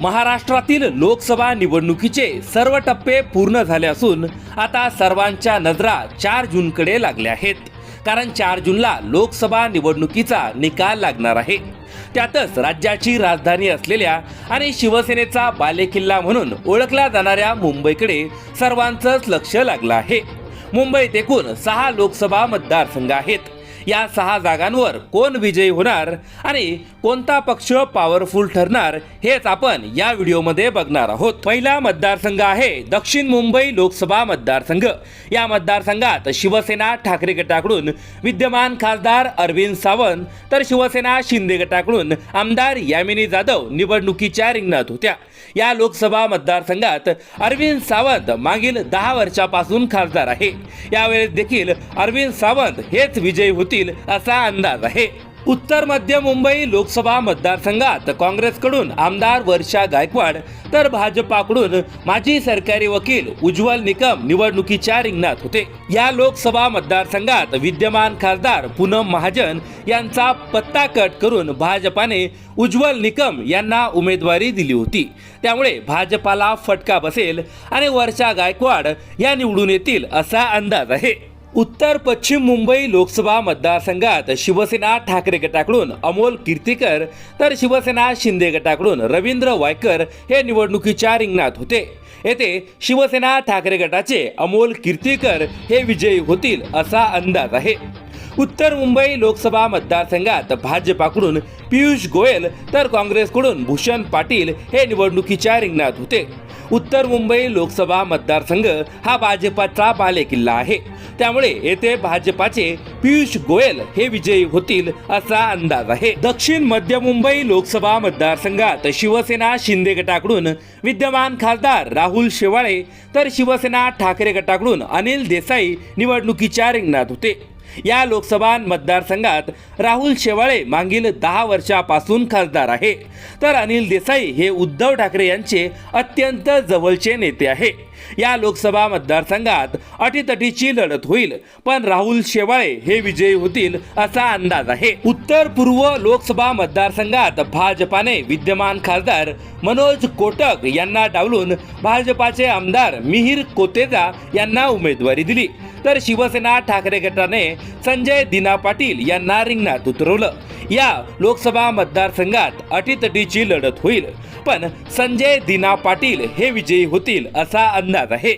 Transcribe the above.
महाराष्ट्रातील लोकसभा निवडणुकीचे सर्व टप्पे पूर्ण झाले असून आता सर्वांच्या नजरा चार जूनकडे लागल्या आहेत. कारण चार जूनला लोकसभा निवडणुकीचा निकाल लागणार आहे. त्यातच राज्याची राजधानी असलेल्या आणि शिवसेनेचा बालेकिल्ला म्हणून ओळखल्या जाणाऱ्या मुंबईकडे सर्वांचंच लक्ष लागलं आहे. मुंबईत एकूण सहा लोकसभा मतदारसंघ आहेत. या सहा जागांवर कोण विजयी होणार आणि कोणता पक्ष पॉवरफुल ठरणार हेच आपण या व्हिडिओमध्ये बघणार आहोत. पहिला मतदारसंघ आहे दक्षिण मुंबई लोकसभा मतदारसंघ. या मतदारसंघात शिवसेना ठाकरे गटाकडून विद्यमान खासदार अरविंद सावंत तर शिवसेना शिंदे गटाकडून आमदार यामिनी जाधव निवडणुकीच्या रिंगणात होत्या. या लोकसभा मतदारसंघात अरविंद सावंत मागील दहा वर्षापासून खासदार आहे. यावेळेस देखील अरविंद सावंत हेच विजयी येतील असा अंदाज आहे. उत्तर मध्य मुंबई लोकसभा मतदारसंघात काँग्रेसकडून आमदार वर्षा गायकवाड तर भाजपाकडून माजी सरकारी वकील उज्ज्वल निकम निवडणुकीच्या रिंगणात होते. या लोकसभा मतदारसंघात विद्यमान खासदार पूनम महाजन यांचा पत्ता कट करून भाजपाने उज्ज्वल निकम यांना उमेदवारी दिली होती. त्यामुळे भाजपाला फटका बसेल आणि वर्षा गायकवाड या निवडून येतील असा अंदाज आहे. उत्तर पश्चिम मुंबई लोकसभा मतदारसंघात शिवसेना ठाकरे गटाकडून अमोल कीर्तीकर तर शिवसेना शिंदे गटाकडून रवींद्र वायकर हे निवडणुकीच्या रिंगणात होते. येथे शिवसेना ठाकरे गटाचे अमोल कीर्तीकर हे विजयी होतील असा अंदाज आहे. उत्तर मुंबई लोकसभा मतदारसंघात भाजपाकडून पियुष गोयल तर काँग्रेसकडून भूषण पाटील हे निवडणुकीच्या रिंगणात होते. उत्तर मुंबई लोकसभा मतदारसंघ हा भाजपाचा बालेकिल्ला आहे. त्यामुळे येथे भाजपाचे पियुष गोयल हे विजयी होतील असा अंदाज आहे. दक्षिण मध्य मुंबई लोकसभा मतदारसंघात शिवसेना शिंदे गटाकडून विद्यमान खासदार राहुल शेवाळे तर शिवसेना ठाकरे गटाकडून अनिल देसाई निवडणुकीच्या रिंगणात होते. या लोकसभा मतदारसंघात राहुल शेवाळे मागील दहा वर्षापासून खासदार आहे. तर अनिल देसाई हे उद्धव ठाकरे यांचे अत्यंत जवळचे नेते आहे. या लोकसभा मतदारसंघात अटीतटीची लढत होईल पण राहुल शेवाळे हे विजयी होतील असा अंदाज आहे. उत्तर पूर्व लोकसभा मतदारसंघात भाजपाने विद्यमान खासदार मनोज कोटक यांना डावलून भाजपाचे आमदार मिहीर कोतेजा यांना उमेदवारी दिली. तर शिवसेना ठाकरे गटाने संजय दिना पाटील यांना रिंगणात उतरवलं. या लोकसभा मतदारसंघात अटीतटीची लढत होईल. पण संजय दिना पाटील हे विजयी होतील असा अंदाज आहे.